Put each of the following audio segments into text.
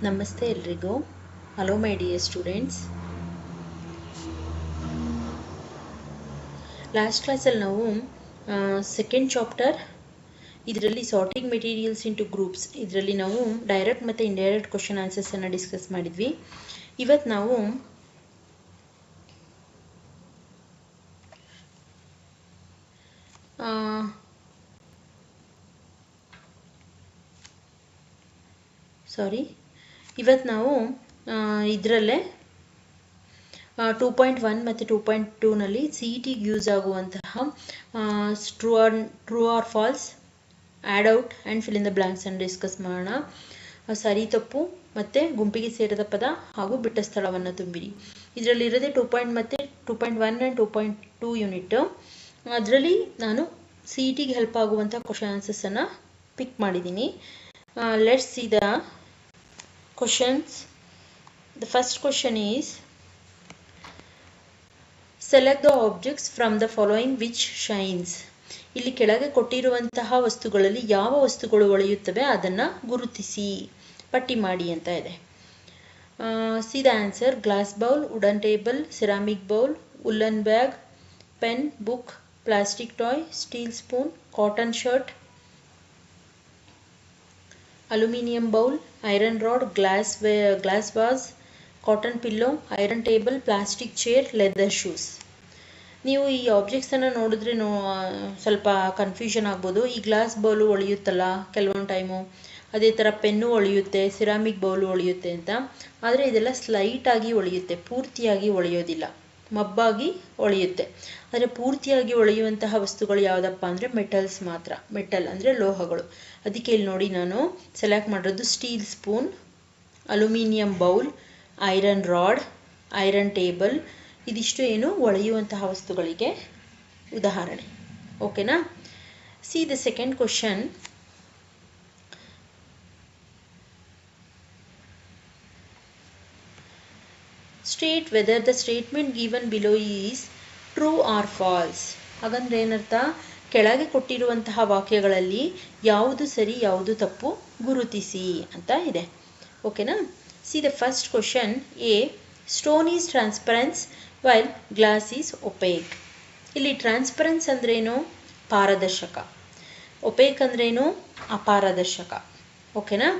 ನಮಸ್ತೆ ಎಲ್ರಿಗೂ. Hello my dear students last ಕ್ಲಾಸಲ್ಲಿ ನಾವು ಸೆಕೆಂಡ್ ಚಾಪ್ಟರ್ ಇದರಲ್ಲಿ ಸಾರ್ಟಿಂಗ್ ಮೆಟೀರಿಯಲ್ಸ್ ಇಂಟು ಗ್ರೂಪ್ಸ್ ಇದರಲ್ಲಿ ನಾವು ಡೈರೆಕ್ಟ್ ಮತ್ತು ಇಂಡೈರೆಕ್ಟ್ ಕ್ವಶನ್ ಆನ್ಸರ್ಸನ್ನು ಡಿಸ್ಕಸ್ ಮಾಡಿದ್ವಿ. ಇವತ್ತು ನಾವು ಸಾರಿ ಇವತ್ತು ನಾವು ಇದರಲ್ಲೇ ಟೂ ಪಾಯಿಂಟ್ ಒನ್ ಮತ್ತು ಟೂ ಪಾಯಿಂಟ್ ಟೂನಲ್ಲಿ ಸಿ ಇ ಟಿಗೆ ಯೂಸ್ ಆಗುವಂತಹ true or true or false odd out and fill in the ಬ್ಲಾಂಕ್ಸನ್ನು discuss ಮಾಡೋಣ. ಸರಿ ತಪ್ಪು, ಮತ್ತು ಗುಂಪಿಗೆ ಸೇರಿದ ಪದ ಹಾಗೂ ಬಿಟ್ಟ ಸ್ಥಳವನ್ನು ತುಂಬಿರಿ. ಇದರಲ್ಲಿರೋದೇ ಟೂ ಪಾಯಿಂಟ್ ಮತ್ತು two point one and two point two unit ಅದರಲ್ಲಿ ನಾನು ಸಿ ಇ ಟಿಗೆ ಹೆಲ್ಪ್ ಆಗುವಂಥ ಕ್ವಶನ್ ಆನ್ಸರ್ಸನ್ನು ಪಿಕ್ ಮಾಡಿದ್ದೀನಿ. Let's see the questions. The first question is, select the objects from the following which shines. ಇಲ್ಲಿ ಕೆಳಗೆ ಕೊಟ್ಟಿರುವಂತಹ ವಸ್ತುಗಳಲ್ಲಿ ಯಾವ ವಸ್ತುಗಳು ಒಳೆಯುತ್ತವೆ ಅದನ್ನು ಗುರುತಿಸಿ, ಪಟ್ಟಿ ಮಾಡಿ ಅಂತ ಇದೆ. See the answer glass bowl wooden table ceramic bowl woollen bag pen book plastic toy steel spoon cotton shirt aluminium bowl iron rod glass glass vase cotton pillow iron table plastic chair leather shoes ನೀವು ಈ ಆಬ್ಜೆಕ್ಟ್ಸನ್ನು ನೋಡಿದ್ರೆ no ಸ್ವಲ್ಪ confusion ಆಗ್ಬೋದು. ಈ glass bowl ಒಳೆಯುತ್ತಲ್ಲ ಕೆಲವೊಂದು time ಅದೇ ಥರ pen ಒಳೆಯುತ್ತೆ ಸಿರಾಮಿಕ್ ಬೌಲು ಒಳೆಯುತ್ತೆ ಅಂತ. ಆದರೆ ಇದೆಲ್ಲ ಸ್ಲೈಟಾಗಿ ಒಳೆಯುತ್ತೆ, ಪೂರ್ತಿಯಾಗಿ ಒಳೆಯೋದಿಲ್ಲ. ಮಬ್ಬಾಗಿ ಒಳೆಯುತ್ತೆ. ಆದರೆ ಪೂರ್ತಿಯಾಗಿ ಒಳೆಯುವಂತಹ ವಸ್ತುಗಳು ಯಾವುದಪ್ಪ ಅಂದರೆ ಮೆಟಲ್ಸ್ ಮಾತ್ರ. ಮೆಟಲ್ ಅಂದರೆ ಲೋಹಗಳು. ಅದಕ್ಕೆ ಇಲ್ಲಿ ನೋಡಿ ನಾನು ಸೆಲೆಕ್ಟ್ ಮಾಡಿರೋದು steel spoon aluminium bowl iron rod iron table ಇದಿಷ್ಟು ಏನು ಒಳೆಯುವಂತಹ ವಸ್ತುಗಳಿಗೆ ಉದಾಹರಣೆ. ಓಕೆನಾ see the second question state whether the statement given below is true or false ಹಾಗಂದ್ರೆ ಏನರ್ಥ? ಕೆಳಗೆ ಕೊಟ್ಟಿರುವಂತಹ ವಾಕ್ಯಗಳಲ್ಲಿ ಯಾವುದು ಸರಿ, ಯಾವುದು ತಪ್ಪು ಗುರುತಿಸಿ ಅಂತ ಇದೆ. ಓಕೆನಾ see the first question a stone is transparence while glass is opaque ಇಲ್ಲಿ ಟ್ರಾನ್ಸ್ಪರೆನ್ಸ್ ಅಂದ್ರೇನು ಪಾರದರ್ಶಕ. ಒಪೇಕ್ ಅಂದ್ರೇನು ಅಪಾರದರ್ಶಕ. ಓಕೆನಾ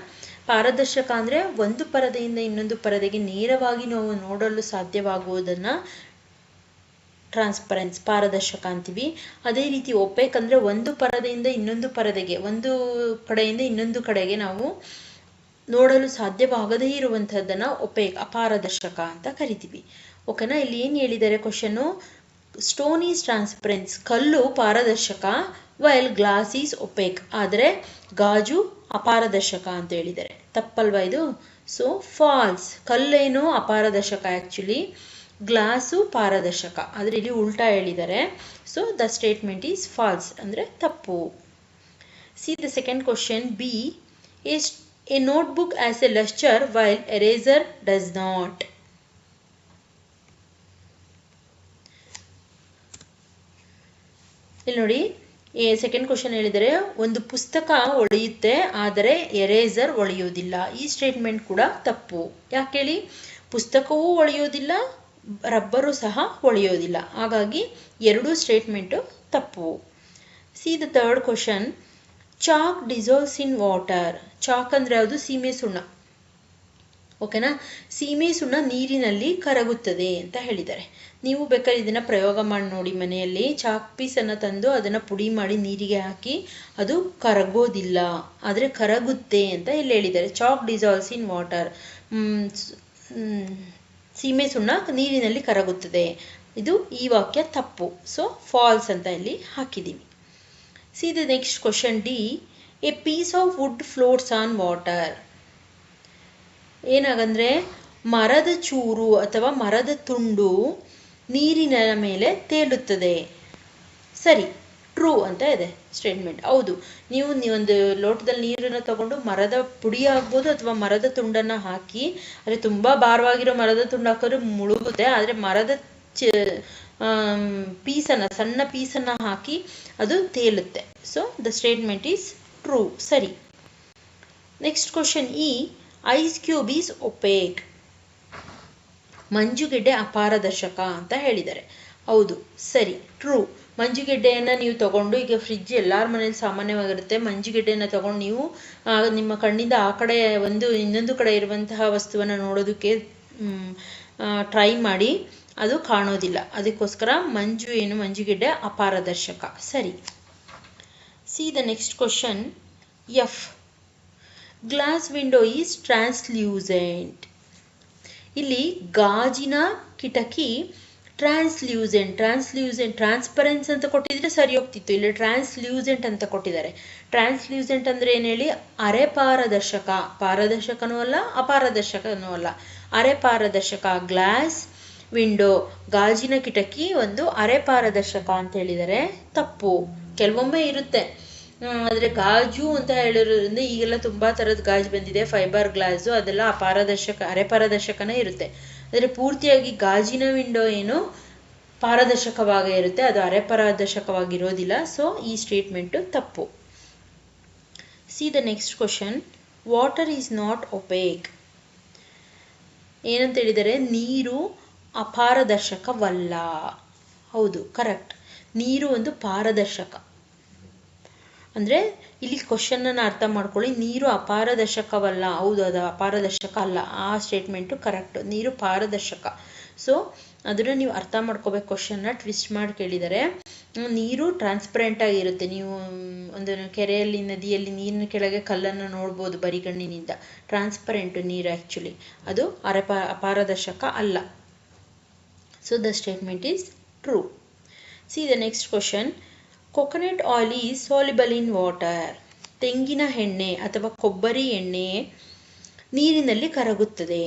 ಪಾರದರ್ಶಕ ಅಂದರೆ ಒಂದು ಪರದೆಯಿಂದ ಇನ್ನೊಂದು ಪರದೆಗೆ ನೇರವಾಗಿ ನಾವು ನೋಡಲು ಸಾಧ್ಯವಾಗುವುದನ್ನು ಟ್ರಾನ್ಸ್ಪರೆನ್ಸ್ ಪಾರದರ್ಶಕ ಅಂತೀವಿ. ಅದೇ ರೀತಿ ಒಪೇಕ್ ಅಂದರೆ ಒಂದು ಪರದೆಯಿಂದ ಇನ್ನೊಂದು ಪರದೆಗೆ, ಒಂದು ಕಡೆಯಿಂದ ಇನ್ನೊಂದು ಕಡೆಗೆ ನಾವು ನೋಡಲು ಸಾಧ್ಯವಾಗದೇ ಇರುವಂಥದ್ದನ್ನು ಒಪೇಕ್ ಅಪಾರದರ್ಶಕ ಅಂತ ಕರಿತೀವಿ. ಓಕೆನಾ ಇಲ್ಲಿ ಏನು ಹೇಳಿದ್ದಾರೆ ಕ್ವಶನ್ನು ಸ್ಟೋನ್ ಈಸ್ ಟ್ರಾನ್ಸ್ಪರೆನ್ಸ್ ಕಲ್ಲು ಪಾರದರ್ಶಕ, ವೈಲ್ ಗ್ಲಾಸ್ ಈಸ್ ಒಪೇಕ್. ಆದರೆ ಗಾಜು ಅಪಾರದರ್ಶಕ ಅಂತ ಹೇಳಿದ್ದಾರೆ. ತಪ್ಪಲ್ವ ಇದು? ಸೊ ಫಾಲ್ಸ್ ಕಲ್ಲೇನು ಅಪಾರದರ್ಶಕ ಆ್ಯಕ್ಚುಲಿ ಗ್ಲಾಸು ಪಾರದರ್ಶಕ. ಆದರೆ ಇಲ್ಲಿ ಉಲ್ಟಾ ಹೇಳಿದ್ದಾರೆ. So the statement is false ಅಂದರೆ ತಪ್ಪು. See the second question B as a notebook as a lecture while eraser does not ಇಲ್ಲಿ ನೋಡಿ ಸೆಕೆಂಡ್ ಕ್ವಶನ್ ಹೇಳಿದರೆ, ಒಂದು ಪುಸ್ತಕ ಒಳೆಯುತ್ತೆ ಆದರೆ ಎರೇಸರ್ ಒಳೆಯುವುದಿಲ್ಲ ಈ ಸ್ಟೇಟ್ಮೆಂಟ್ ಕೂಡ ತಪ್ಪು. ಯಾಕೆ ಹೇಳಿ? ಪುಸ್ತಕವೂ ಒಳೆಯೋದಿಲ್ಲ ರಬ್ಬರು ಸಹ ಒಳೆಯೋದಿಲ್ಲ ಹಾಗಾಗಿ ಎರಡೂ ಸ್ಟೇಟ್ಮೆಂಟು ತಪ್ಪು. See the third question chalk dissolves in water chalk ಅಂದರೆ ಯಾವುದು? ಸೀಮೆ ಸುಣ್ಣ. ಓಕೆನಾ? ಸೀಮೆ ಸುಣ್ಣ ನೀರಿನಲ್ಲಿ ಕರಗುತ್ತದೆ ಅಂತ ಹೇಳಿದ್ದಾರೆ. ನೀವು ಬೇಕಾದ್ರೆ ಇದನ್ನು ಪ್ರಯೋಗ ಮಾಡಿ ನೋಡಿ ಮನೆಯಲ್ಲಿ. ಚಾಕ್ ಪೀಸನ್ನು ತಂದು ಅದನ್ನು ಪುಡಿ ಮಾಡಿ ನೀರಿಗೆ ಹಾಕಿ ಅದು ಕರಗೋದಿಲ್ಲ. ಆದರೆ ಕರಗುತ್ತೆ ಅಂತ ಇಲ್ಲಿ ಹೇಳಿದ್ದಾರೆ. Chalk dissolves in water. ಸೀಮೆ ಸುಣ್ಣ ನೀರಿನಲ್ಲಿ ಕರಗುತ್ತದೆ. ಇದು ಈ ವಾಕ್ಯ ತಪ್ಪು. ಸೊ ಫಾಲ್ಸ್ ಅಂತ ಇಲ್ಲಿ ಹಾಕಿದ್ದೀವಿ see the next question D a piece of wood floats on water ಏನಾಗಂದ್ರೆ ಮರದ ಚೂರು ಅಥವಾ ಮರದ ತುಂಡು ನೀರಿನ ಮೇಲೆ ತೇಲುತ್ತದೆ. ಸರಿ ಟ್ರೂ ಅಂತ ಇದೆ ಸ್ಟೇಟ್ಮೆಂಟ್ ಹೌದು, ನೀವು ನೀವೊಂದು ಲೋಟದಲ್ಲಿ ನೀರನ್ನು ತಗೊಂಡು ಮರದ ಪುಡಿ ಆಗ್ಬೋದು ಅಥವಾ ಮರದ ತುಂಡನ್ನು ಹಾಕಿ ಅಂದರೆ ತುಂಬ ಭಾರವಾಗಿರೋ ಮರದ ತುಂಡು ಹಾಕಿದ್ರೆ ಮುಳುಗುತ್ತೆ, ಆದರೆ ಮರದ ಚ ಪೀಸನ್ನು, ಸಣ್ಣ ಪೀಸನ್ನು ಹಾಕಿ ಅದು ತೇಲುತ್ತೆ. So the statement is true ಸರಿ. Next question E ice cube is opaque ಮಂಜುಗೆಡ್ಡೆ ಅಪಾರದರ್ಶಕ ಅಂತ ಹೇಳಿದ್ದಾರೆ. ಹೌದು, ಸರಿ ಟ್ರೂ ಮಂಜುಗೆಡ್ಡೆಯನ್ನು ನೀವು ತಗೊಂಡು, ಈಗ ಫ್ರಿಜ್ ಎಲ್ಲರ ಮನೇಲಿ ಸಾಮಾನ್ಯವಾಗಿರುತ್ತೆ. ಮಂಜುಗೆಡ್ಡೆಯನ್ನು ತಗೊಂಡು ನೀವು ನಿಮ್ಮ ಕಣ್ಣಿಂದ ಆ ಕಡೆ ಒಂದು, ಇನ್ನೊಂದು ಕಡೆ ಇರುವಂತಹ ವಸ್ತುವನ್ನು ನೋಡೋದಕ್ಕೆ ಟ್ರೈ ಮಾಡಿ, ಅದು ಕಾಣೋದಿಲ್ಲ. ಅದಕ್ಕೋಸ್ಕರ ಮಂಜು ಏನು, ಮಂಜುಗೆಡ್ಡೆ ಅಪಾರದರ್ಶಕ. ಸರಿ. See the next question F glass window is translucent ಇಲ್ಲಿ ಗಾಜಿನ ಕಿಟಕಿ ಟ್ರಾನ್ಸ್ಲ್ಯೂಸೆಂಟ್ ಟ್ರಾನ್ಸ್ಲ್ಯೂಸೆಂಟ್ ಟ್ರಾನ್ಸ್ಪರೆನ್ಸ್ ಅಂತ ಕೊಟ್ಟಿದ್ರೆ ಸರಿ ಹೋಗ್ತಿತ್ತು. ಇಲ್ಲಿ ಟ್ರಾನ್ಸ್ಲ್ಯೂಸೆಂಟ್ ಅಂತ ಕೊಟ್ಟಿದ್ದಾರೆ. ಟ್ರಾನ್ಸ್ಲ್ಯೂಸೆಂಟ್ ಅಂದ್ರೆ ಏನು ಹೇಳಿ? ಅರೆ ಪಾರದರ್ಶಕ. ಪಾರದರ್ಶಕನೂ ಅಲ್ಲ, ಅಪಾರದರ್ಶಕನೂ ಅಲ್ಲ. ಅರೆ ಪಾರದರ್ಶಕ ಗ್ಲಾಸ್ ವಿಂಡೋ ಗಾಜಿನ ಕಿಟಕಿ ಒಂದು ಅರೆ ಪಾರದರ್ಶಕ ಅಂತ ಹೇಳಿದರೆ ತಪ್ಪು. ಕೆಲವೊಮ್ಮೆ ಇರುತ್ತೆ. ಆದ್ರೆ ಗಾಜು ಅಂತ ಹೇಳಿರೋದ್ರಿಂದ ಈಗೆಲ್ಲ ತುಂಬಾ ತರದ ಗಾಜು ಬಂದಿದೆ ಫೈಬರ್ ಗ್ಲಾಸು ಅದೆಲ್ಲ ಅಪಾರದರ್ಶಕ, ಅರೆ ಪಾರದರ್ಶಕನೇ ಇರುತ್ತೆ. ಆದರೆ ಪೂರ್ತಿಯಾಗಿ ಗಾಜಿನ ವಿಂಡೋ ಏನು ಪಾರದರ್ಶಕವಾಗೇ ಇರುತ್ತೆ, ಅದು ಅರೆ ಪಾರದರ್ಶಕವಾಗಿರೋದಿಲ್ಲ. ಸೊ ಈ ಸ್ಟೇಟ್ಮೆಂಟು ತಪ್ಪು. See the next question water is not opaque ಏನಂತ ಹೇಳಿದರೆ, ನೀರು ಅಪಾರದರ್ಶಕವಲ್ಲ. ಹೌದು ಕರೆಕ್ಟ್ ನೀರು ಒಂದು ಪಾರದರ್ಶಕ. ಅಂದರೆ ಇಲ್ಲಿ ಕ್ವಶನನ್ನು ಅರ್ಥ ಮಾಡ್ಕೊಳ್ಳಿ. ನೀರು ಅಪಾರದರ್ಶಕವಲ್ಲ. ಹೌದು, ಅದು ಅಪಾರದರ್ಶಕ ಅಲ್ಲ. ಆ ಸ್ಟೇಟ್ಮೆಂಟು ಕರೆಕ್ಟ್ ನೀರು ಪಾರದರ್ಶಕ. ಸೊ ಅದನ್ನು ನೀವು ಅರ್ಥ ಮಾಡ್ಕೋಬೇಕು ಕ್ವಶನ್ನ ಟ್ವಿಸ್ಟ್ ಮಾಡಿ ಕೇಳಿದರೆ. ನೀರು ಆಗಿರುತ್ತೆ. ನೀವು, ಒಂದು ಕೆರೆಯಲ್ಲಿ, ನದಿಯಲ್ಲಿ ನೀರಿನ ಕೆಳಗೆ ಕಲ್ಲನ್ನು ನೋಡ್ಬೋದು ಬರಿಗಣ್ಣಿನಿಂದ. ಟ್ರಾನ್ಸ್ಪರೆಂಟ್ ನೀರು ಆ್ಯಕ್ಚುಲಿ ಅದು ಅರೆಪ, ಅಪಾರದರ್ಶಕ ಅಲ್ಲ. So the statement is true see the next question coconut oil is soluble in water ತೆಂಗಿನ ಎಣ್ಣೆ ಅಥವಾ ಕೊಬ್ಬರಿ ಎಣ್ಣೆ ನೀರಿನಲ್ಲಿ ಕರಗುತ್ತದೆ.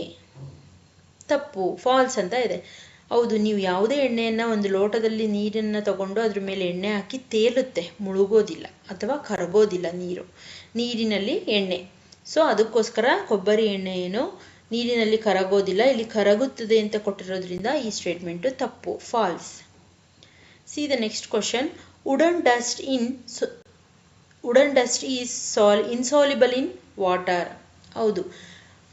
ತಪ್ಪು ಫಾಲ್ಸ್ ಅಂತ ಇದೆ. ಹೌದು, ನೀವು ಯಾವುದೇ ಎಣ್ಣೆಯನ್ನು ಒಂದು ಲೋಟದಲ್ಲಿ ನೀರನ್ನು ತಗೊಂಡು ಅದ್ರ ಮೇಲೆ ಎಣ್ಣೆ ಹಾಕಿ ತೇಲುತ್ತೆ, ಮುಳುಗೋದಿಲ್ಲ ಅಥವಾ ಕರಗೋದಿಲ್ಲ ನೀರು, ನೀರಿನಲ್ಲಿ ಎಣ್ಣೆ. ಸೊ ಅದಕ್ಕೋಸ್ಕರ ಕೊಬ್ಬರಿ ಎಣ್ಣೆ ಏನು ನೀರಿನಲ್ಲಿ ಕರಗೋದಿಲ್ಲ, ಇಲ್ಲಿ ಕರಗುತ್ತದೆ ಅಂತ ಕೊಟ್ಟಿರೋದ್ರಿಂದ ಈ ಸ್ಟೇಟ್ಮೆಂಟು ತಪ್ಪು false see the next question wooden in so, wooden dust is sol insoluble in water. ಹೌದು.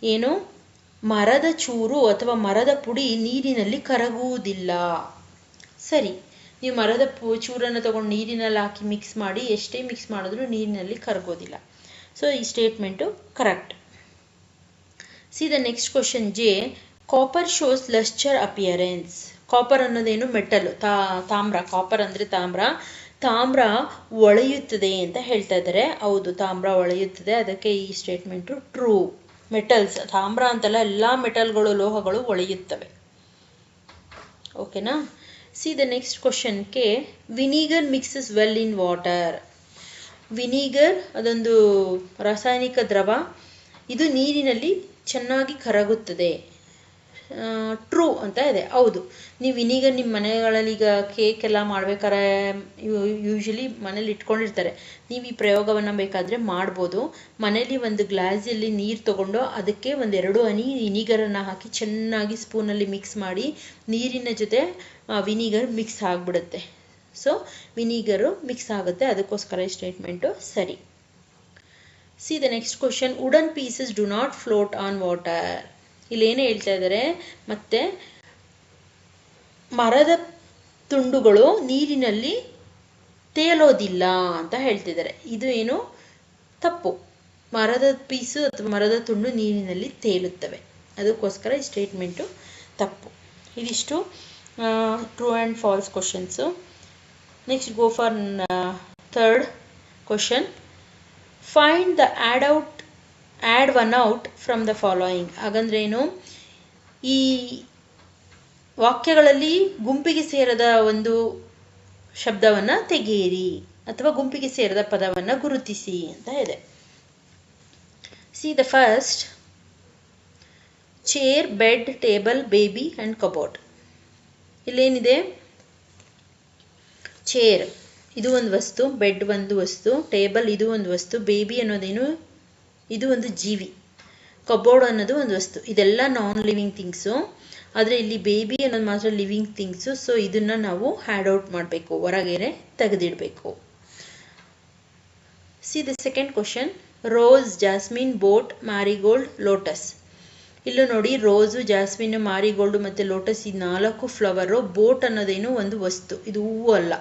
ಏನು? ಮರದ ಚೂರು ಅಥವಾ ಮರದ ಪುಡಿ ನೀರಿನಲ್ಲಿ ಕರಗುವುದಿಲ್ಲ. ಸರಿ. ನೀವು ಮರದ ಚೂರನ್ನು ತಗೊಂಡು ನೀರಿನಲ್ಲಿ ಹಾಕಿ ಮಿಕ್ಸ್ ಮಾಡಿ ಎಷ್ಟೇ ಮಿಕ್ಸ್ ಮಾಡಿದ್ರೂ ನೀರಿನಲ್ಲಿ ಕರಗೋದಿಲ್ಲ. ಸೊ ಈ statement correct see the next question J copper shows lustre appearance copper ಅನ್ನೋದೇನು metal ತಾ ತಾಮ್ರ. ಕಾಪರ್ ಅಂದರೆ ತಾಮ್ರ. ತಾಮ್ರ ಒಳೆಯುತ್ತದೆ ಅಂತ ಹೇಳ್ತಾ ಇದ್ದಾರೆ. ಹೌದು, ತಾಮ್ರ ಒಳೆಯುತ್ತದೆ. ಅದಕ್ಕೆ ಈ ಸ್ಟೇಟ್ಮೆಂಟು ಟ್ರೂ ಮೆಟಲ್ಸ್ ತಾಮ್ರ ಅಂತಲ್ಲ, ಎಲ್ಲ ಮೆಟಲ್ಗಳು ಲೋಹಗಳು ಒಳೆಯುತ್ತವೆ. ಓಕೆನಾ ಸಿ ದ ನೆಕ್ಸ್ಟ್ ಕ್ವಶನ್ಗೆ vinegar mixes well in water vinegar ಅದೊಂದು ರಾಸಾಯನಿಕ ದ್ರವ, ಇದು ನೀರಿನಲ್ಲಿ ಚೆನ್ನಾಗಿ ಕರಗುತ್ತದೆ. ಟ್ರೂ ಅಂತ ಇದೆ. ಹೌದು. ನೀವು ಇನ್ನೀಗ ನಿಮ್ಮ ಮನೆಗಳಲ್ಲಿ ಈಗ ಕೇಕ್ ಎಲ್ಲ ಮಾಡ್ಬೇಕಾದ್ರೆ ಯೂಶಲಿ ಮನೇಲಿ ಇಟ್ಕೊಂಡಿರ್ತಾರೆ. ನೀವು ಈ ಪ್ರಯೋಗವನ್ನು ಬೇಕಾದರೆ ಮಾಡ್ಬೋದು. ಮನೇಲಿ ಒಂದು ಗ್ಲಾಸಲ್ಲಿ ನೀರು ತಗೊಂಡು ಅದಕ್ಕೆ ಒಂದೆರಡು ಹನಿ ವಿನಿಗರನ್ನು ಹಾಕಿ ಚೆನ್ನಾಗಿ ಸ್ಪೂನಲ್ಲಿ ಮಿಕ್ಸ್ ಮಾಡಿ ನೀರಿನ ಜೊತೆ ವಿನಿಗರ್ ಮಿಕ್ಸ್ ಆಗಿಬಿಡುತ್ತೆ. ಸೊ ವಿನಿಗರು ಮಿಕ್ಸ್ ಆಗುತ್ತೆ. ಅದಕ್ಕೋಸ್ಕರ ಈ ಸ್ಟೇಟ್ಮೆಂಟು ಸರಿ. See the next question wooden pieces do not float on water ಇಲ್ಲೇನು ಹೇಳ್ತಾ ಇದ್ದಾರೆ ಮತ್ತೆ ಮರದ ತುಂಡುಗಳು ನೀರಿನಲ್ಲಿ ತೇಲೋದಿಲ್ಲ ಅಂತ ಹೇಳ್ತಿದ್ದಾರೆ ಇದು ಏನು? ತಪ್ಪು. ಮರದ ಪೀಸು ಅಥವಾ ಮರದ ತುಂಡು ನೀರಿನಲ್ಲಿ ತೇಲುತ್ತವೆ. ಅದಕ್ಕೋಸ್ಕರ ಈ ಸ್ಟೇಟ್ಮೆಂಟು ತಪ್ಪು. ಇದಿಷ್ಟು true and false questions next go for third question find the odd out odd one out from the following ಹಾಗಂದ್ರೆ ಏನು ಈ ವಾಕ್ಯಗಳಲ್ಲಿ ಗುಂಪಿಗೆ ಸೇರದ ಒಂದು ಶಬ್ದವನ್ನು ತೆಗೆಯಿರಿ ಅಥವಾ ಗುಂಪಿಗೆ ಸೇರದ ಪದವನ್ನು ಗುರುತಿಸಿ ಅಂತ ಇದೆ. See the first chair bed table baby and cupboard ಇಲ್ಲೇನಿದೆ? Chair ಇದು ಒಂದು ವಸ್ತು ಬೆಡ್ ಒಂದು ವಸ್ತು ಟೇಬಲ್ ಇದು ಒಂದು ವಸ್ತು ಬೇಬಿ ಅನ್ನೋದೇನು ಇದು ಒಂದು ಜೀವಿ. ಕಬೋರ್ಡ್ ಅನ್ನೋದು ಒಂದು ವಸ್ತು. ಇದೆಲ್ಲ ನಾನ್ ಲಿವಿಂಗ್ ಥಿಂಗ್ಸು ಆದರೆ ಇಲ್ಲಿ ಬೇಬಿ ಅನ್ನೋದು ಮಾತ್ರ ಲಿವಿಂಗ್ ಥಿಂಗ್ಸು ಸೊ ಇದನ್ನು ನಾವು ಹ್ಯಾಡ್ ಔಟ್ ಮಾಡಬೇಕು. ಹೊರಗೇನೆ ತೆಗೆದಿಡಬೇಕು. See the second question rose jasmine boat marigold lotus ಇಲ್ಲೂ ನೋಡಿ ರೋಸು ಜಾಸ್ಮಿನ್ ಮಾರಿಗೋಲ್ಡು ಮತ್ತು ಲೋಟಸ್ ಈ ನಾಲ್ಕು ಫ್ಲವರು ಬೋಟ್ ಅನ್ನೋದೇನು ಒಂದು ವಸ್ತು. ಇದು ಹೂವು ಅಲ್ಲ.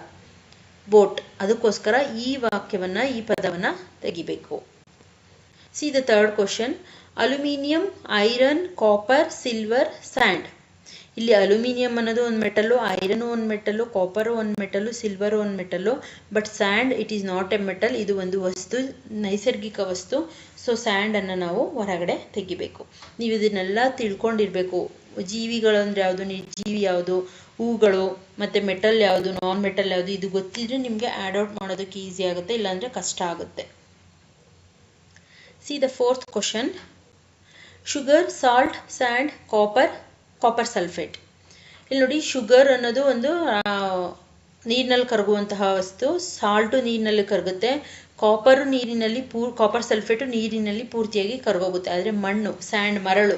ಬೋಟ್ ಅದಕ್ಕೋಸ್ಕರ ಈ ವಾಕ್ಯವನ್ನು, ಈ ಪದವನ್ನು ತೆಗಿಬೇಕು. See the third question aluminium iron copper silver sand ಇಲ್ಲಿ ಅಲ್ಯೂಮಿನಿಯಂ ಅನ್ನೋದು ಒಂದು ಮೆಟಲು ಐರನ್ ಒಂದು ಮೆಟಲು ಕಾಪರು ಒಂದು ಮೆಟಲು ಸಿಲ್ವರು ಒಂದು metal but sand it is not a metal ಇದು ಒಂದು ವಸ್ತು, ನೈಸರ್ಗಿಕ ವಸ್ತು. ಸೊ ಸ್ಯಾಂಡನ್ನು ನಾವು ಹೊರಗಡೆ ತೆಗಿಬೇಕು. ನೀವು ಇದನ್ನೆಲ್ಲ ತಿಳ್ಕೊಂಡಿರಬೇಕು. ಜೀವಿಗಳು ಅಂದರೆ ಯಾವುದು, ನಿರ್ಜೀವಿ ಯಾವುದು, ಹೂಗಳು, ಮತ್ತು ಮೆಟಲ್ ಯಾವುದು ನಾನ್ ಮೆಟಲ್ ಯಾವುದು, ಇದು ಗೊತ್ತಿದ್ರೆ ನಿಮಗೆ ಆ್ಯಡ್ ಔಟ್ ಮಾಡೋದಕ್ಕೆ ಈಸಿ ಆಗುತ್ತೆ, ಇಲ್ಲಾಂದರೆ ಕಷ್ಟ ಆಗುತ್ತೆ. See the fourth question. Sugar salt sand copper copper sulphate ಇಲ್ಲಿ ನೋಡಿ ಶುಗರ್ ಅನ್ನೋದು ಒಂದು ನೀರಿನಲ್ಲಿ ಕರಗುವಂತಹ ವಸ್ತು. ಸಾಲ್ಟು ನೀರಿನಲ್ಲಿ ಕರಗುತ್ತೆ. ಕಾಪರು ನೀರಿನಲ್ಲಿ ಪೂರ್ ಕಾಪರ್ ಸಲ್ಫೇಟು ನೀರಿನಲ್ಲಿ ಪೂರ್ತಿಯಾಗಿ ಕರಗೋಗುತ್ತೆ. ಆದರೆ ಮಣ್ಣು ಸ್ಯಾಂಡ್ ಮರಳು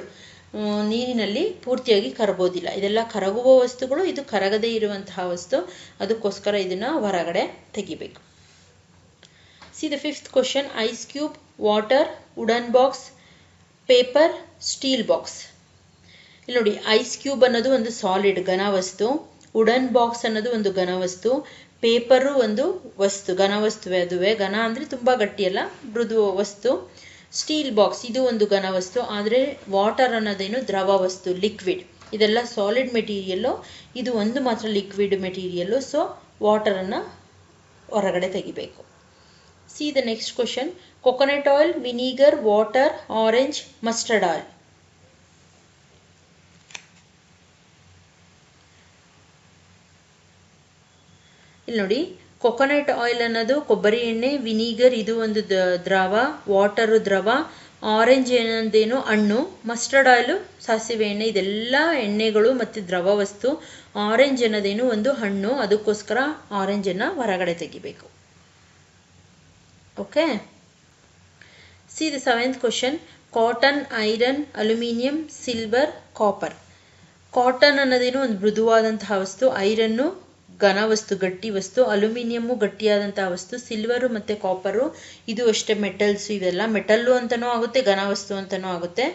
ನೀರಿನಲ್ಲಿ ಪೂರ್ತಿಯಾಗಿ ಕರಗೋದಿಲ್ಲ. ಇದೆಲ್ಲ ಕರಗುವ ವಸ್ತುಗಳು, ಇದು ಕರಗದೇ ಇರುವಂತಹ ವಸ್ತು. ಅದಕ್ಕೋಸ್ಕರ ಇದನ್ನು ಹೊರಗಡೆ ತೆಗಿಬೇಕು. See the fifth question ice cube water, wooden box, paper, steel box. ಇಲ್ಲಿ ನೋಡಿ, ಐಸ್ ಕ್ಯೂಬ್ ಅನ್ನೋದು ಒಂದು ಸಾಲಿಡ್ ಘನ ವಸ್ತು ವುಡನ್ ಬಾಕ್ಸ್ ಅನ್ನೋದು ಒಂದು ಘನ ವಸ್ತು ಪೇಪರು ಒಂದು ವಸ್ತು ಘನ ವಸ್ತುವೆ ಅದುವೆ. ಘನ ಅಂದರೆ ತುಂಬ ಗಟ್ಟಿಯಲ್ಲ ಮೃದು ವಸ್ತು. ಸ್ಟೀಲ್ ಬಾಕ್ಸ್, ಇದು ಒಂದು ಘನ ವಸ್ತು ಆದರೆ ವಾಟರ್ ಅನ್ನೋದೇನು ದ್ರವ ವಸ್ತು, ಲಿಕ್ವಿಡ್. ಇದೆಲ್ಲ ಸಾಲಿಡ್ ಮೆಟೀರಿಯಲ್ಲು, ಇದು ಒಂದು ಮಾತ್ರ ಲಿಕ್ವಿಡ್ ಮೆಟೀರಿಯಲ್ಲು, ಸೊ ವಾಟರನ್ನು ಹೊರಗಡೆ ತೆಗಿಬೇಕು. See the next question. Coconut oil vinegar water orange, mustard oil ಇಲ್ಲಿ ನೋಡಿ ಕೊಕೊನಟ್ ಆಯಿಲ್ ಅನ್ನೋದು ಕೊಬ್ಬರಿ ಎಣ್ಣೆ ವಿನಿಗರ್ ಇದು ಒಂದು ದ್ರವ ವಾಟರು ದ್ರವ ಆರೆಂಜ್ ಏನಂದೇನು ಹಣ್ಣು ಮಸ್ಟರ್ಡ್ ಆಯಿಲು ಸಾಸಿವೆ ಎಣ್ಣೆ ಇದೆಲ್ಲ ಎಣ್ಣೆಗಳು ಮತ್ತು ದ್ರವ ವಸ್ತು ಆರೆಂಜ್ ಅನ್ನೋದೇನು ಒಂದು ಹಣ್ಣು ಅದಕ್ಕೋಸ್ಕರ ಆರೆಂಜನ್ನು ಹೊರಗಡೆ ತೆಗಿಬೇಕು okay see the seventh question. Cotton iron aluminium silver copper cotton ಅನ್ನೋದೇನು ಒಂದು ಮೃದುವಾದಂತಹ ವಸ್ತು ಐರನ್ನು ಘನ ವಸ್ತು, ಗಟ್ಟಿ ವಸ್ತು ಅಲ್ಯೂಮಿನಿಯಮ್ಮು ಗಟ್ಟಿಯಾದಂತಹ ವಸ್ತು ಸಿಲ್ವರು ಮತ್ತು ಕಾಪರು ಇದು ಅಷ್ಟೇ ಮೆಟಲ್ಸ್ ಇವೆಲ್ಲ. ಮೆಟಲ್ಲು ಅಂತಲೂ ಆಗುತ್ತೆ, ಘನ ವಸ್ತು ಅಂತಲೂ ಆಗುತ್ತೆ.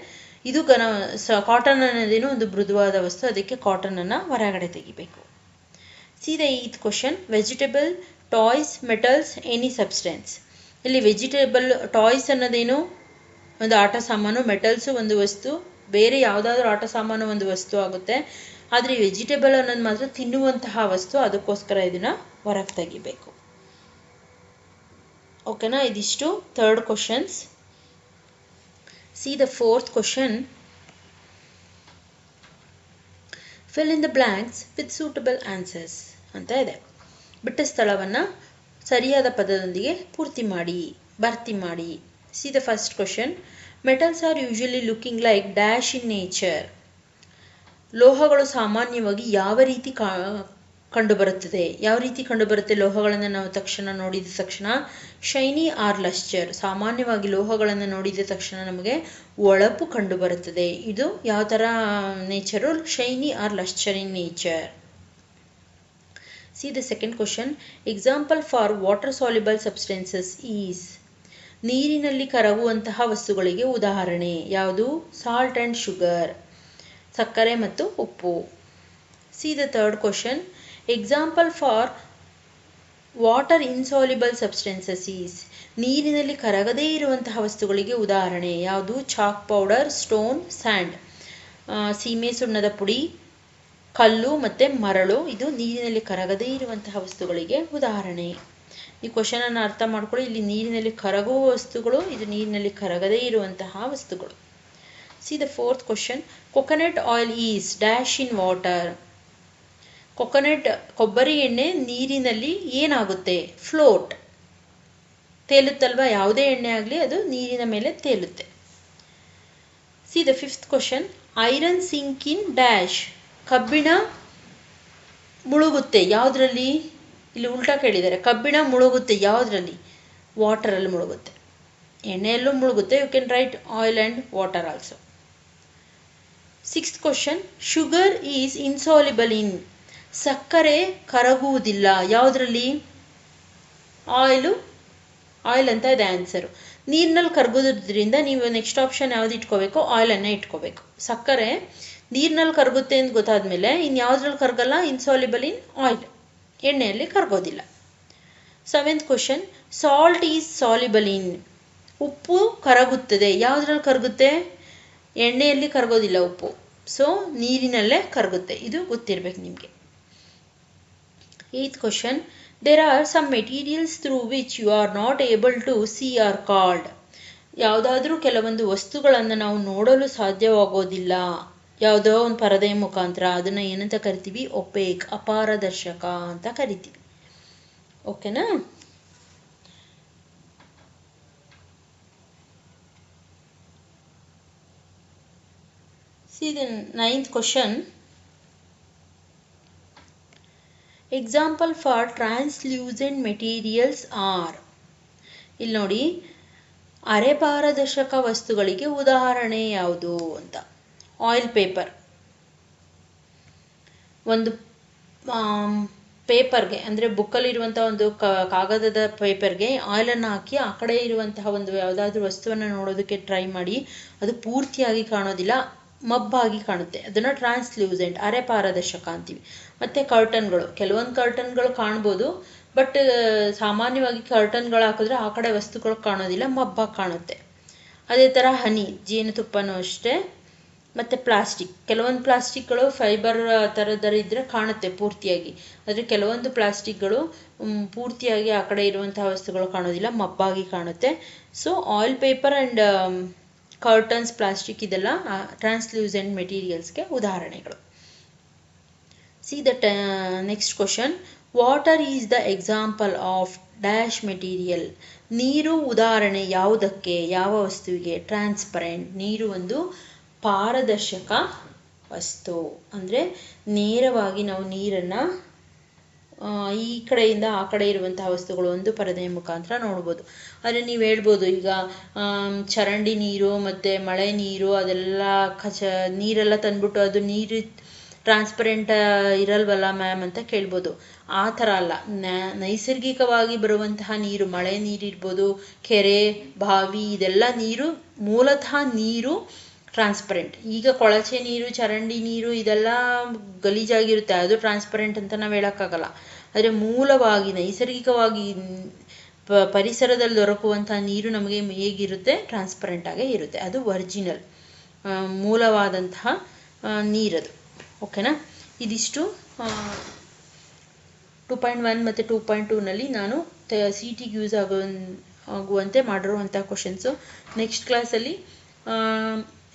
ಇದು ಘನ ಕಾಟನ್ ಅನ್ನೋದೇನು ಒಂದು ಮೃದುವಾದ ವಸ್ತು, ಅದಕ್ಕೆ ಕಾಟನನ್ನು ಹೊರಗಡೆ ತೆಗಿಬೇಕು. See the eighth question vegetable toys metals any substance ಇಲ್ಲಿ ವೆಜಿಟೇಬಲ್ ಟಾಯ್ಸ್ ಅನ್ನೋದೇನು? ಒಂದು ಆಟ ಸಾಮಾನು ಮೆಟಲ್ಸು ಒಂದು ವಸ್ತು, ಬೇರೆ ಯಾವುದಾದ್ರೂ ಆಟ ಸಾಮಾನು ಒಂದು ವಸ್ತು ಆಗುತ್ತೆ. ಆದರೆ ವೆಜಿಟೇಬಲ್ ಅನ್ನೋದು ಮಾತ್ರ ತಿನ್ನುವಂತಹ ವಸ್ತು, ಅದಕ್ಕೋಸ್ಕರ ಇದನ್ನ ಹೊರಗೆ ತೆಗಿಬೇಕು. ಓಕೆನಾ ಇದಿಷ್ಟು third questions see the fourth question fill in the blanks with suitable answers ಅಂತ ಇದೆ. ಬಿಟ್ಟ ಸ್ಥಳವನ್ನು ಸರಿಯಾದ ಪದದೊಂದಿಗೆ ಪೂರ್ತಿ ಮಾಡಿ, ಭರ್ತಿ ಮಾಡಿ. See the first question metals are usually looking like dash in nature ಲೋಹಗಳು ಸಾಮಾನ್ಯವಾಗಿ ಯಾವ ರೀತಿ ಕಾ, ಕಂಡುಬರುತ್ತದೆ? ಯಾವ ರೀತಿ ಕಂಡುಬರುತ್ತೆ ಲೋಹಗಳನ್ನು ನಾವು ತಕ್ಷಣ ನೋಡಿದ ತಕ್ಷಣ? ಶೈನಿ ಆರ್ ಲಶ್ಚರ್ ಸಾಮಾನ್ಯವಾಗಿ ಲೋಹಗಳನ್ನು ನೋಡಿದ ತಕ್ಷಣ ನಮಗೆ ಒಳಪು ಕಂಡುಬರುತ್ತದೆ. ಇದು ಯಾವ ಥರ nature shiny or lustre in nature see the second question example for water soluble substances is ನೀರಿನಲ್ಲಿ ಕರಗುವಂತಹ ವಸ್ತುಗಳಿಗೆ ಉದಾಹರಣೆ. ಯಾವುದು? ಸಾಲ್ಟ್ ಆ್ಯಂಡ್ ಶುಗರ್ ಸಕ್ಕರೆ ಮತ್ತು ಉಪ್ಪು. See the third question example for water insoluble substances is ನೀರಿನಲ್ಲಿ ಕರಗದೇ ಇರುವಂತಹ ವಸ್ತುಗಳಿಗೆ ಉದಾಹರಣೆ. ಯಾವುದು? ಚಾಕ್ ಪೌಡರ್ ಸ್ಟೋನ್ ಸ್ಯಾಂಡ್ ಸೀಮೆ ಸುಣ್ಣದ ಪುಡಿ ಕಲ್ಲು ಮತ್ತು ಮರಳು, ಇದು ನೀರಿನಲ್ಲಿ ಕರಗದೇ ಇರುವಂತಹ ವಸ್ತುಗಳಿಗೆ ಉದಾಹರಣೆ. ಈ ಕ್ವಶನನ್ನು ಅರ್ಥ ಮಾಡ್ಕೊಳ್ಳಿ. ಇಲ್ಲಿ ನೀರಿನಲ್ಲಿ ಕರಗುವ ವಸ್ತುಗಳು, ಇದು ನೀರಿನಲ್ಲಿ ಕರಗದೇ ಇರುವಂತಹ ವಸ್ತುಗಳು. See the fourth question coconut oil is dash in water coconut ಕೊಬ್ಬರಿ ಎಣ್ಣೆ ನೀರಿನಲ್ಲಿ ಏನಾಗುತ್ತೆ? ಫ್ಲೋಟ್ ತೇಲುತ್ತಲ್ವಾ? ಯಾವುದೇ ಎಣ್ಣೆ ಆಗಲಿ ಅದು ನೀರಿನ ಮೇಲೆ ತೇಲುತ್ತೆ. See the fifth question iron sink in dash ಕಬ್ಬಿಣ ಮುಳುಗುತ್ತೆ ಯಾವುದರಲ್ಲಿ? ಇಲ್ಲಿ ಉಲ್ಟಾ ಕೇಳಿದ್ದಾರೆ. ಕಬ್ಬಿಣ ಮುಳುಗುತ್ತೆ ಯಾವುದರಲ್ಲಿ? ವಾಟರಲ್ಲಿ ಮುಳುಗುತ್ತೆ. ಎಣ್ಣೆಯಲ್ಲೂ ಮುಳುಗುತ್ತೆ. You can write oil and water also sixth question sugar is insoluble in ಸಕ್ಕರೆ ಕರಗುವುದಿಲ್ಲ. ಯಾವುದರಲ್ಲಿ? ಆಯಿಲು ಆಯಿಲ್ ಅಂತ ಇದೆ ಆನ್ಸರು ನೀರಿನಲ್ಲಿ ಕರಗೋದ್ರಿಂದ ನೀವು ನೆಕ್ಸ್ಟ್ ಆಪ್ಷನ್ ಯಾವ್ದು ಇಟ್ಕೋಬೇಕು? ಆಯಿಲನ್ನು ಇಟ್ಕೋಬೇಕು. ಸಕ್ಕರೆ ನೀರಿನಲ್ಲಿ ಕರಗುತ್ತೆ ಅಂತ ಗೊತ್ತಾದ್ಮೇಲೆ ಇನ್ನು ಯಾವುದ್ರಲ್ಲಿ ಕರಗಲ್ಲ? ಇನ್ಸಾಲಿಬಲ್ ಇನ್ ಆಯಿಲ್ ಎಣ್ಣೆಯಲ್ಲಿ ಕರಗೋದಿಲ್ಲ. Seventh question salt is soluble in ಉಪ್ಪು ಕರಗುತ್ತದೆ. ಯಾವುದ್ರಲ್ಲಿ ಕರಗುತ್ತೆ? ಎಣ್ಣೆಯಲ್ಲಿ ಕರಗೋದಿಲ್ಲ ಉಪ್ಪು. ಸೊ ನೀರಿನಲ್ಲೇ ಕರಗುತ್ತೆ. ಇದು ಗೊತ್ತಿರಬೇಕು ನಿಮಗೆ. Eighth question there are some materials through which you are not able to see are called ಯಾವುದಾದ್ರೂ ಕೆಲವೊಂದು ವಸ್ತುಗಳನ್ನು ನಾವು ನೋಡಲು ಸಾಧ್ಯವಾಗೋದಿಲ್ಲ. ಯಾವುದೋ ಒಂದು ಪರದೆಯ ಮುಖಾಂತರ ಅದನ್ನು ಏನಂತ ಕರಿತೀವಿ? ಒಪೇಕ್ ಅಪಾರದರ್ಶಕ ಅಂತ ಕರಿತೀವಿ. ಓಕೆನಾ See the ninth question. Example for translucent materials are ಇಲ್ಲಿ ನೋಡಿ ಅರೆಪಾರದರ್ಶಕ ವಸ್ತುಗಳಿಗೆ ಉದಾಹರಣೆ ಯಾವುದು ಅಂತ. ಆಯಿಲ್ ಪೇಪರ್ ಒಂದು ಪೇಪರ್ಗೆ ಅಂದರೆ ಬುಕ್ಕಲ್ಲಿರುವಂಥ ಒಂದು ಕಾಗದದ ಪೇಪರ್ಗೆ ಆಯಿಲನ್ನು ಹಾಕಿ ಆ ಕಡೆ ಇರುವಂತಹ ಒಂದು ಯಾವುದಾದ್ರೂ ವಸ್ತುವನ್ನು ನೋಡೋದಕ್ಕೆ ಟ್ರೈ ಮಾಡಿ, ಅದು ಪೂರ್ತಿಯಾಗಿ ಕಾಣೋದಿಲ್ಲ. ಮಬ್ಬಾಗಿ ಕಾಣುತ್ತೆ. ಅದನ್ನು ಟ್ರಾನ್ಸ್ಲ್ಯೂಸೆಂಟ್ ಅರೆ ಪಾರದರ್ಶಕ ಅಂತೀವಿ ಮತ್ತು ಕರ್ಟನ್ಗಳು ಕೆಲವೊಂದು ಕರ್ಟನ್ಗಳು ಕಾಣ್ಬೋದು ಬಟ್ ಸಾಮಾನ್ಯವಾಗಿ ಕರ್ಟನ್ಗಳು ಹಾಕಿದ್ರೆ ಆ ಕಡೆ ವಸ್ತುಗಳು ಕಾಣೋದಿಲ್ಲ, ಮಬ್ಬಾಗಿ ಕಾಣುತ್ತೆ. ಅದೇ ಥರ ಹನಿ, ಜೇನುತುಪ್ಪನೂ ಅಷ್ಟೇ. ಮತ್ತು ಪ್ಲಾಸ್ಟಿಕ್ ಕೆಲವೊಂದು ಪ್ಲಾಸ್ಟಿಕ್ಗಳು ಫೈಬರ್ ಥರದರ ಇದ್ದರೆ ಕಾಣುತ್ತೆ ಪೂರ್ತಿಯಾಗಿ. ಆದರೆ ಕೆಲವೊಂದು ಪ್ಲಾಸ್ಟಿಕ್ಗಳು ಪೂರ್ತಿಯಾಗಿ ಆ ಕಡೆ ಇರುವಂತಹ ವಸ್ತುಗಳು ಕಾಣೋದಿಲ್ಲ, ಮಬ್ಬಾಗಿ ಕಾಣುತ್ತೆ. So oil paper and curtains plastic ಇದೆಲ್ಲ ಟ್ರಾನ್ಸ್ಲ್ಯೂಸೆಂಟ್ ಮೆಟೀರಿಯಲ್ಸ್ಗೆ ಉದಾಹರಣೆಗಳು. See the next question water is the example of dash material ನೀರು ಉದಾಹರಣೆ ಯಾವುದಕ್ಕೆ? ಯಾವ ವಸ್ತುವಿಗೆ? ಟ್ರಾನ್ಸ್ಪರೆಂಟ್ ನೀರು ಒಂದು ಪಾರದರ್ಶಕ ವಸ್ತು. ಅಂದರೆ ನೇರವಾಗಿ ನಾವು ನೀರನ್ನು ಈ ಕಡೆಯಿಂದ ಆ ಕಡೆ ಇರುವಂತಹ ವಸ್ತುಗಳು ಒಂದು ಪರದೆಯ ಮುಖಾಂತರ ನೋಡ್ಬೋದು. ಆದರೆ ನೀವು ಹೇಳ್ಬೋದು ಈಗ ಚರಂಡಿ ನೀರು ಮತ್ತು ಮಳೆ ನೀರು ಅದೆಲ್ಲ ಕಚ, ನೀರೆಲ್ಲ ತಂದ್ಬಿಟ್ಟು ಅದು ನೀರು ಟ್ರಾನ್ಸ್ಪರೆಂಟ್ ಇರಲ್ವಲ್ಲ ಮ್ಯಾಮ್ ಅಂತ ಕೇಳ್ಬೋದು. ಆ ಥರ ಅಲ್ಲ. ನೈಸರ್ಗಿಕವಾಗಿ ಬರುವಂತಹ ನೀರು, ಮಳೆ ನೀರಿರ್ಬೋದು ಕೆರೆ, ಬಾವಿ ಇದೆಲ್ಲ ನೀರು ಮೂಲತಃ ನೀರು ಟ್ರಾನ್ಸ್ಪರೆಂಟ್ ಈಗ ಕೊಳಚೆ ನೀರು, ಚರಂಡಿ ನೀರು ಇದೆಲ್ಲ ಗಲೀಜಾಗಿರುತ್ತೆ. ಅದು ಟ್ರಾನ್ಸ್ಪರೆಂಟ್ ಅಂತ ನಾವು ಹೇಳೋಕ್ಕಾಗಲ್ಲ. ಆದರೆ ಮೂಲವಾಗಿ, ನೈಸರ್ಗಿಕವಾಗಿ ಪರಿಸರದಲ್ಲಿ ದೊರಕುವಂಥ ನೀರು ನಮಗೆ ಹೇಗಿರುತ್ತೆ? ಟ್ರಾನ್ಸ್ಪರೆಂಟ್ ಆಗೇ ಇರುತ್ತೆ. ಅದು ಒರಿಜಿನಲ್ ಮೂಲವಾದಂತಹ ನೀರದು. ಓಕೆನಾ ಇದಿಷ್ಟು ಟೂ ಪಾಯಿಂಟ್ ಒನ್ ಮತ್ತು ಟೂ ಪಾಯಿಂಟ್ ಟೂನಲ್ಲಿ ನಾನು ಸಿ ಟಿಗೆ ಯೂಸ್ ಆಗೋ ಆಗುವಂತೆ ಮಾಡಿರುವಂಥ ಕ್ವಶನ್ಸು ನೆಕ್ಸ್ಟ್ ಕ್ಲಾಸಲ್ಲಿ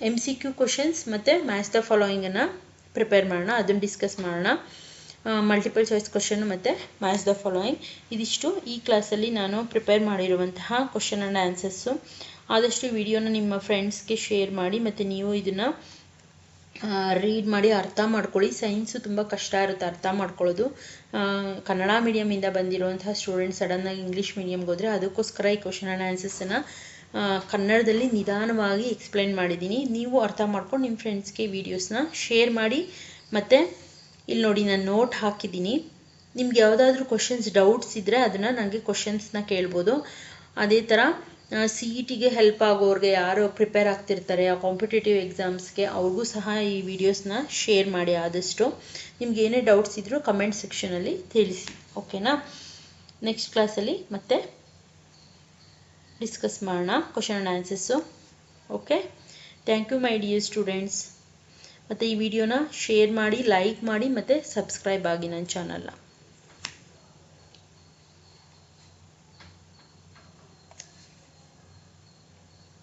ಎಂ ಸಿ ಕ್ಯೂ ಕ್ವಶನ್ಸ್ ಮತ್ತು ಮ್ಯಾಥ್ಸ್ ದ ಫಾಲೋಯಿಂಗನ್ನು ಪ್ರಿಪೇರ್ ಮಾಡೋಣ, ಅದನ್ನು ಡಿಸ್ಕಸ್ ಮಾಡೋಣ. ಮಲ್ಟಿಪಲ್ ಚಾಯ್ಸ್ ಕ್ವಶನ್ ಮತ್ತು ಮ್ಯಾಚ್ ದ ಫಾಲೋಯಿಂಗ್ ಇದಿಷ್ಟು. ಈ ಕ್ಲಾಸಲ್ಲಿ ನಾನು ಪ್ರಿಪೇರ್ ಮಾಡಿರುವಂತಹ ಕ್ವಶನ್ ಆ್ಯಂಡ್ ಆನ್ಸರ್ಸು ಆದಷ್ಟು ವಿಡಿಯೋನ ನಿಮ್ಮ ಫ್ರೆಂಡ್ಸ್ಗೆ ಶೇರ್ ಮಾಡಿ ಮತ್ತು ನೀವು ಇದನ್ನು ರೀಡ್ ಮಾಡಿ ಅರ್ಥ ಮಾಡ್ಕೊಳ್ಳಿ. ಸೈನ್ಸು ತುಂಬ ಕಷ್ಟ ಇರುತ್ತೆ ಅರ್ಥ ಮಾಡ್ಕೊಳ್ಳೋದು. ಕನ್ನಡ ಮೀಡಿಯಮಿಂದ ಬಂದಿರುವಂತಹ ಸ್ಟೂಡೆಂಟ್ಸ್ ಸಡನ್ನಾಗಿ ಇಂಗ್ಲೀಷ್ ಮೀಡಿಯಮ್ಗೆ ಹೋದರೆ ಅದಕ್ಕೋಸ್ಕರ ಈ ಕ್ವಶನ್ ಆ್ಯಂಡ್ ಆನ್ಸರ್ಸನ್ನು ಕನ್ನಡದಲ್ಲಿ ನಿಧಾನವಾಗಿ ಎಕ್ಸ್ಪ್ಲೈನ್ ಮಾಡಿದ್ದೀನಿ. ನೀವು ಅರ್ಥ ಮಾಡ್ಕೊಂಡು ನಿಮ್ಮ ಫ್ರೆಂಡ್ಸ್ಗೆ ವೀಡಿಯೋಸ್ನ ಶೇರ್ ಮಾಡಿ. ಮತ್ತು ಇಲ್ಲಿ ನೋಡಿ ನಾನು ನೋಟ್ ಹಾಕಿದ್ದೀನಿ. ನಿಮ್ಗೆ ಯಾವುದಾದ್ರೂ ಕ್ವಶನ್ಸ್ ಡೌಟ್ಸ್ ಇದ್ದರೆ ಅದನ್ನು ನನಗೆ ಕ್ವಶನ್ಸ್ನ ಕೇಳ್ಬೋದು. ಅದೇ ಥರ ಸಿ ಇ ಟಿಗೆ ಹೆಲ್ಪ್ ಆಗೋರಿಗೆ ಯಾರು ಪ್ರಿಪೇರ್ ಆಗ್ತಿರ್ತಾರೆ, ಆ ಕಾಂಪಿಟೇಟಿವ್ ಎಕ್ಸಾಮ್ಸ್ಗೆ ಅವ್ರಿಗೂ ಸಹ ಈ ವಿಡಿಯೋಸ್ನ ಶೇರ್ ಮಾಡಿ ಆದಷ್ಟು. ನಿಮ್ಗೆ ಏನೇ ಡೌಟ್ಸ್ ಇದ್ದರೂ ಕಮೆಂಟ್ ಸೆಕ್ಷನಲ್ಲಿ ತಿಳಿಸಿ. ಓಕೆನಾ ನೆಕ್ಸ್ಟ್ ಕ್ಲಾಸಲ್ಲಿ ಮತ್ತೆ ಡಿಸ್ಕಸ್ ಮಾಡೋಣ question and answers okay thank you my dear students ಮತ್ತು ಈ ವಿಡಿಯೋನ ಶೇರ್ ಮಾಡಿ ಲೈಕ್ ಮಾಡಿ, ಮತ್ತು ಸಬ್ಸ್ಕ್ರೈಬ್ ಆಗಿ ನನ್ನ ಚಾನಲ್ನ